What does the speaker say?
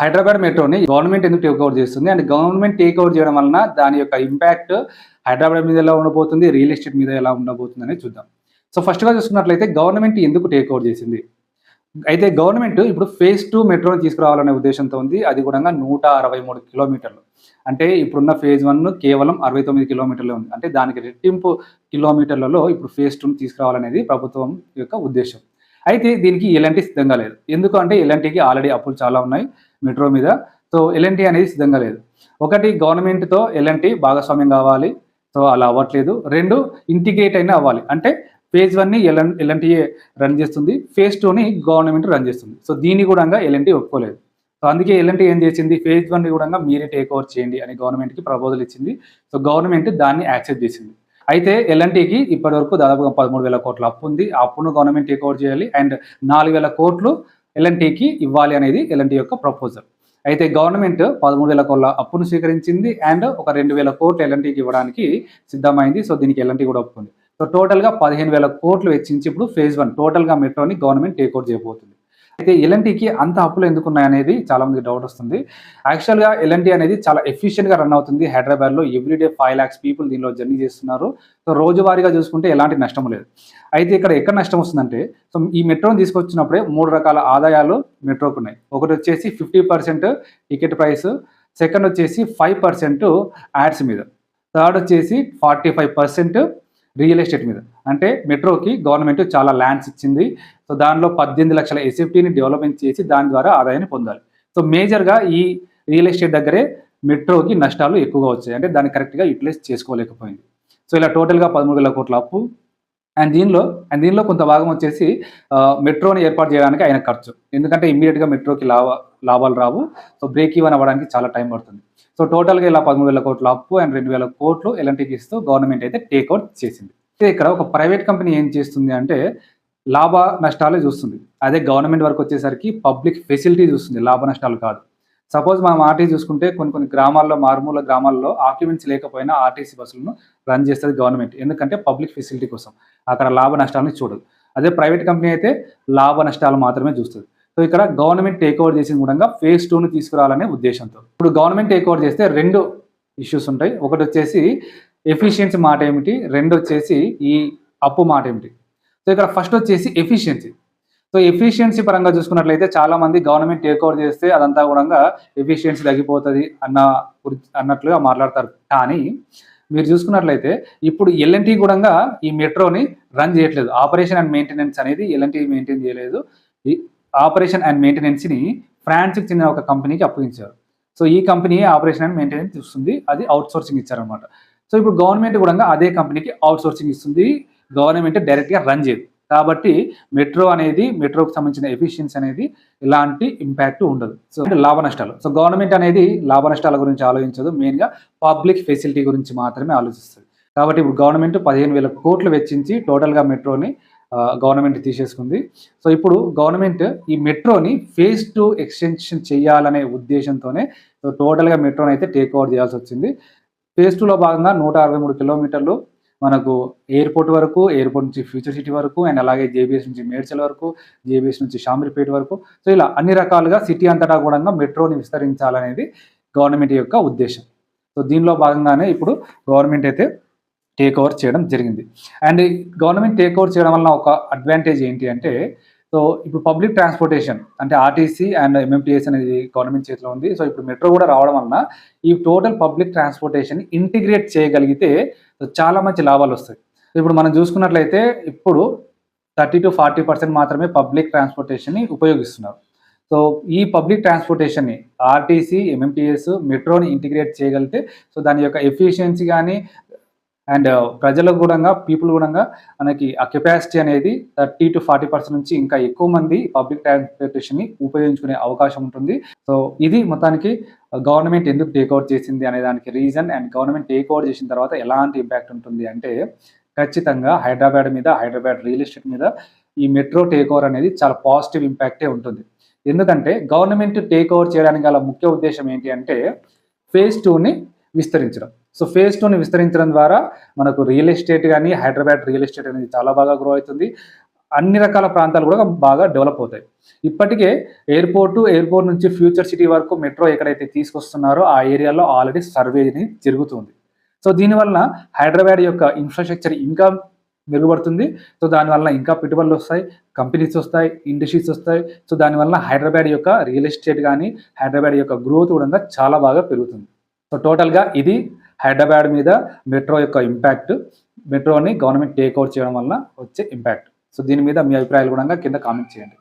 హైదరాబాద్ మెట్రోని గవర్నమెంట్ ఎందుకు take over చేస్తుంది? అండ్ గవర్నమెంట్ టేక్ ఓవర్ చేయడం వలన దాని యొక్క ఇంపాక్ట్ హైదరాబాద్ మీద ఎలా ఉండబోతుంది? రియల్ ఎస్టేట్ మీద ఎలా ఉండబోతుంది అనేది చూద్దాం. సో ఫస్ట్గా చూసుకున్నట్లయితే గవర్నమెంట్ ఎందుకు టేక్ ఓవర్ చేసింది? అయితే గవర్నమెంట్ ఇప్పుడు ఫేజ్ టూ మెట్రోని తీసుకురావాలనే ఉద్దేశంతో ఉంది. అది కూడా నూట అరవై మూడు కిలోమీటర్లు. అంటే ఇప్పుడున్న ఫేజ్ వన్ కేవలం అరవై తొమ్మిది కిలోమీటర్లే ఉంది. అంటే దానికి రెట్టింపు కిలోమీటర్లలో ఇప్పుడు ఫేజ్ టూని తీసుకురావాలనేది ప్రభుత్వం యొక్క ఉద్దేశం. అయితే దీనికి ఎలాంటి సిద్ధంగా లేదు. ఎందుకంటే ఎలాంటికి ఆల్రెడీ అప్పులు చాలా ఉన్నాయి. మెట్రో మీద. సో ఎల్ఎన్టీ అనేది సిద్ధంగా లేదు. ఒకటి గవర్నమెంట్తో ఎల్ఎన్టీ భాగస్వామ్యం కావాలి. సో అలా అవ్వట్లేదు. రెండు ఇంటిగ్రేట్ అయినా అవ్వాలి. అంటే ఫేజ్ వన్ని L N L N T A run చేస్తుంది. ఫేజ్ టూని గవర్నమెంట్ రన్ చేస్తుంది. సో దీన్ని కూడా ఎల్ఎన్టీ ఒప్పుకోలేదు. సో అందుకే ఎల్ఎన్టీ ఏం చేసింది? ఫేజ్ వన్ కూడా మీరే టేక్ ఓవర్ చేయండి అని గవర్నమెంట్కి ప్రపోజల్ ఇచ్చింది. సో గవర్నమెంట్ దాన్ని యాక్సెప్ట్ చేసింది. అయితే ఎల్ఎన్టీకి ఇప్పటి వరకు దాదాపుగా పదమూడు వేల కోట్ల అప్పు ఉంది. ఆ అప్పును గవర్నమెంట్ టేక్ ఓవర్ చేయాలి. అండ్ నాలుగు వేల కోట్లు ఎల్ఎన్టీకి ఇవ్వాలి అనేది ఎల్ఎన్టీ యొక్క ప్రపోజల్ అయితే గవర్నమెంట్ పదమూడు వేల కోట్ల అప్పును స్వీకరించింది అండ్ ఒక రెండు వేల కోట్లు ఎల్ఎన్టీకి ఇవ్వడానికి సిద్ధమైంది. సో దీనికి ఎల్ఎన్టీ కూడా ఒప్పుకుంది. సో టోటల్గా పదిహేను వేల కోట్లు వెచ్చించి ఇప్పుడు ఫేజ్ వన్ టోటల్గా మెట్రోని గవర్నమెంట్ టేక్ ఓవర్ చేయబోతుంది. అయితే ఎల్ఎన్టీకి అంత అప్పులు ఎందుకు అనేది చాలా మంది డౌట్ వస్తుంది యాక్చువల్గా ఎల్ఎన్టీ అనేది చాలా ఎఫిషియెంట్గా రన్ అవుతుంది. హైదరాబాద్లో ఎవ్రీడే ఫైవ్ ల్యాక్స్ పీపుల్ దీనిలో జర్నీ చేస్తున్నారు. సో రోజువారీగా చూసుకుంటే ఎలాంటి నష్టం లేదు. అయితే ఇక్కడ ఎక్కడ నష్టం వస్తుందంటే సో ఈ మెట్రోని తీసుకొచ్చినప్పుడే మూడు రకాల ఆదాయాలు మెట్రోకు ఉన్నాయి. ఒకటి వచ్చేసి fifty percent ticket price second వచ్చేసి ఫైవ్ పర్సెంట్ యాడ్స్ మీద. థర్డ్ వచ్చేసి forty five percent real estate మీద. అంటే మెట్రోకి గవర్నమెంట్ చాలా ల్యాండ్స్ ఇచ్చింది. సో దానిలో పద్దెనిమిది లక్షల ఎస్ఎఫ్టీని డెవలప్మెంట్ చేసి దాని ద్వారా ఆదాయాన్ని పొందాలి. సో మేజర్గా ఈ రియల్ ఎస్టేట్ దగ్గరే మెట్రోకి నష్టాలు ఎక్కువగా వచ్చాయి. అంటే దాన్ని కరెక్ట్గా యూటిలైజ్ చేసుకోలేకపోయింది. సో ఇలా టోటల్గా పదమూడు వేల కోట్ల అప్పు. అండ్ దీనిలో అండ్ దీనిలో కొంత భాగం వచ్చేసి మెట్రోని ఏర్పాటు చేయడానికి ఆయన ఖర్చు. ఎందుకంటే ఇమ్మీడియట్గా మెట్రోకి లాభ లాభాలు రావు. సో బ్రేక్ ఈవెన్ అవ్వడానికి చాలా టైం పడుతుంది. సో టోటల్గా ఇలా పదమూడు వేల కోట్ల అప్పు అండ్ రెండు వేల కోట్లు ఎలాంటికి ఇస్తూ గవర్నమెంట్ అయితే టేక్అవుట్ చేసింది. అయితే ఇక్కడ ఒక ప్రైవేట్ కంపెనీ ఏం చేస్తుంది అంటే లాభ నష్టాలే చూస్తుంది. అదే గవర్నమెంట్ వరకు వచ్చేసరికి పబ్లిక్ ఫెసిలిటీ చూస్తుంది. లాభ నష్టాలు కాదు. సపోజ్ మనం ఆర్టీసీ చూసుకుంటే కొన్ని కొన్ని గ్రామాల్లో మారుమూల గ్రామాల్లో ఆక్యుపెంట్స్ లేకపోయినా ఆర్టీసీ బస్సులను రన్ చేస్తుంది గవర్నమెంట్. ఎందుకంటే పబ్లిక్ ఫెసిలిటీ కోసం. అక్కడ లాభ నష్టాలని చూడదు. అదే ప్రైవేట్ కంపెనీ అయితే లాభ నష్టాలు మాత్రమే చూస్తుంది. సో ఇక్కడ గవర్నమెంట్ టేక్ ఓవర్ చేసిన కూడా ఫేజ్ టూను తీసుకురావాలనే ఉద్దేశంతో. ఇప్పుడు గవర్నమెంట్ టేక్ ఓవర్ చేస్తే రెండు ఇష్యూస్ ఉంటాయి. ఒకటి వచ్చేసి ఎఫిషియన్సీ మాట ఏమిటి? రెండు వచ్చేసి ఈ అప్పు మాట ఏమిటి? సో ఇక్కడ ఫస్ట్ వచ్చేసి ఎఫిషియన్సీ సో ఎఫిషియన్సీ పరంగా చూసుకున్నట్లయితే చాలా మంది గవర్నమెంట్ టేక్ ఓవర్ చేస్తే అదంతా కూడా ఎఫిషియన్సీ తగ్గిపోతుంది అన్న అన్నట్లుగా మాట్లాడతారు. కానీ మీరు చూసుకున్నట్లయితే ఇప్పుడు ఎల్ఎన్టీ కూడా ఈ మెట్రోని రన్ చేయట్లేదు. ఆపరేషన్ అండ్ మెయింటెనెన్స్ అనేది ఎల్ఎన్టీ మెయింటైన్ చేయలేదు. ఆపరేషన్ అండ్ మెయింటెనెన్స్ని ఫ్రాన్స్కి చెందిన ఒక కంపెనీకి అప్పగించారు. సో ఈ కంపెనీ ఆపరేషన్ అండ్ మెయింటెనెన్స్ చూస్తుంది అది అవుట్ సోర్సింగ్ ఇచ్చారనమాట సో ఇప్పుడు గవర్నమెంట్ కూడా అదే కంపెనీకి అవుట్ సోర్సింగ్ ఇస్తుంది. గవర్నమెంట్ డైరెక్ట్గా రన్ చేయదు. కాబట్టి మెట్రో అనేది మెట్రోకి సంబంధించిన ఎఫిషియన్సీ అనేది ఇలాంటి ఇంపాక్ట్ ఉండదు. సో లాభ నష్టాలు. సో గవర్నమెంట్ అనేది లాభ నష్టాల గురించి ఆలోచించదు. మెయిన్గా పబ్లిక్ ఫెసిలిటీ గురించి మాత్రమే ఆలోచిస్తుంది. కాబట్టి ఇప్పుడు గవర్నమెంట్ పదిహేను వేల కోట్లు వెచ్చించి టోటల్గా మెట్రోని గవర్నమెంట్ తీసేసుకుంది. సో ఇప్పుడు గవర్నమెంట్ ఈ మెట్రోని ఫేజ్ టూ ఎక్స్టెన్షన్ చేయాలనే ఉద్దేశంతోనే సో టోటల్గా మెట్రోని అయితే టేక్ ఓవర్ చేయాల్సి వచ్చింది. ఫేజ్ టూలో భాగంగా నూట అరవై మూడు కిలోమీటర్లు మనకు ఎయిర్పోర్ట్ వరకు ఎయిర్పోర్ట్ నుంచి ఫ్యూచర్ సిటీ వరకు అండ్ అలాగే జేబీఎస్ నుంచి మేడ్చల్ వరకు జేబీఎస్ నుంచి షామీర్పేట వరకు సో ఇలా అన్ని రకాలుగా సిటీ అంతటా కూడా మెట్రోని విస్తరించాలనేది గవర్నమెంట్ యొక్క ఉద్దేశం. సో దీనిలో భాగంగానే ఇప్పుడు గవర్నమెంట్ అయితే టేక్ ఓవర్ చేయడం జరిగింది. అండ్ గవర్నమెంట్ టేక్ ఓవర్ చేయడం వలన ఒక అడ్వాంటేజ్ ఏంటి అంటే సో ఇప్పుడు పబ్లిక్ ట్రాన్స్పోర్టేషన్ అంటే R T C and M M T S అనేది గవర్నమెంట్ చేతిలో ఉంది. సో ఇప్పుడు మెట్రో కూడా రావడం వలన ఈ టోటల్ పబ్లిక్ ట్రాన్స్పోర్టేషన్ ఇంటిగ్రేట్ చేయగలిగితే చాలా మంచి లాభాలు వస్తాయి. ఇప్పుడు మనం చూసుకున్నట్లయితే ఇప్పుడు థర్టీ టు ఫార్టీ పర్సెంట్ మాత్రమే పబ్లిక్ ట్రాన్స్పోర్టేషన్ని ఉపయోగిస్తున్నారు. సో ఈ public ట్రాన్స్పోర్టేషన్ని R T C M M T S మెట్రోని integrate చేయగలిగితే సో దాని యొక్క ఎఫిషియన్సీ కానీ అండ్ ప్రజలకు కూడా పీపుల్ కూడా మనకి ఆ కెపాసిటీ అనేది థర్టీ టు ఫార్టీ పర్సెంట్ నుంచి ఇంకా ఎక్కువ మంది పబ్లిక్ ట్రాన్స్పోర్టేషన్ని ఉపయోగించుకునే అవకాశం ఉంటుంది. సో ఇది మొత్తానికి గవర్నమెంట్ ఎందుకు టేక్ చేసింది అనే దానికి రీజన్ అండ్ గవర్నమెంట్ టేక్ చేసిన తర్వాత ఎలాంటి ఇంపాక్ట్ ఉంటుంది అంటే ఖచ్చితంగా హైదరాబాద్ మీద హైదరాబాద్ రియల్ ఎస్టేట్ మీద ఈ మెట్రో టేక్ ఓవర్ అనేది చాలా పాజిటివ్ ఇంపాక్టే ఉంటుంది. ఎందుకంటే గవర్నమెంట్ టేక్ ఓవర్ చేయడానికి గల ముఖ్య ఉద్దేశం ఏంటి అంటే ఫేజ్ టూని విస్తరించడం. సో ఫేజ్ టూని విస్తరించడం ద్వారా మనకు రియల్ ఎస్టేట్ కానీ హైదరాబాద్ రియల్ ఎస్టేట్ అనేది చాలా బాగా గ్రో అవుతుంది. అన్ని రకాల ప్రాంతాలు కూడా బాగా డెవలప్ అవుతాయి. ఇప్పటికే ఎయిర్పోర్టు ఎయిర్పోర్ట్ నుంచి ఫ్యూచర్ సిటీ వరకు మెట్రో ఎక్కడైతే తీసుకొస్తున్నారో ఆ ఏరియాలో ఆల్రెడీ సర్వేని జరుగుతుంది. సో దీనివల్ల హైదరాబాద్ యొక్క ఇన్ఫ్రాస్ట్రక్చర్ ఇంకా మెరుగుపడుతుంది. సో దానివల్ల ఇంకా పెట్టుబడులు వస్తాయి కంపెనీస్ వస్తాయి ఇండస్ట్రీస్ వస్తాయి. సో దానివల్ల హైదరాబాద్ యొక్క రియల్ ఎస్టేట్ కానీ హైదరాబాద్ యొక్క గ్రోత్ కూడా చాలా బాగా పెరుగుతుంది. సో టోటల్గా ఇది హైదరాబాద్ మీద మెట్రో యొక్క ఇంపాక్ట్ మెట్రోని గవర్నమెంట్ టేక్ అవుట్ చేయడం వల్ల వచ్చే ఇంపాక్ట్ సో దీని మీద మీ అభిప్రాయాలు కూడా కింద కామెంట్ చేయండి.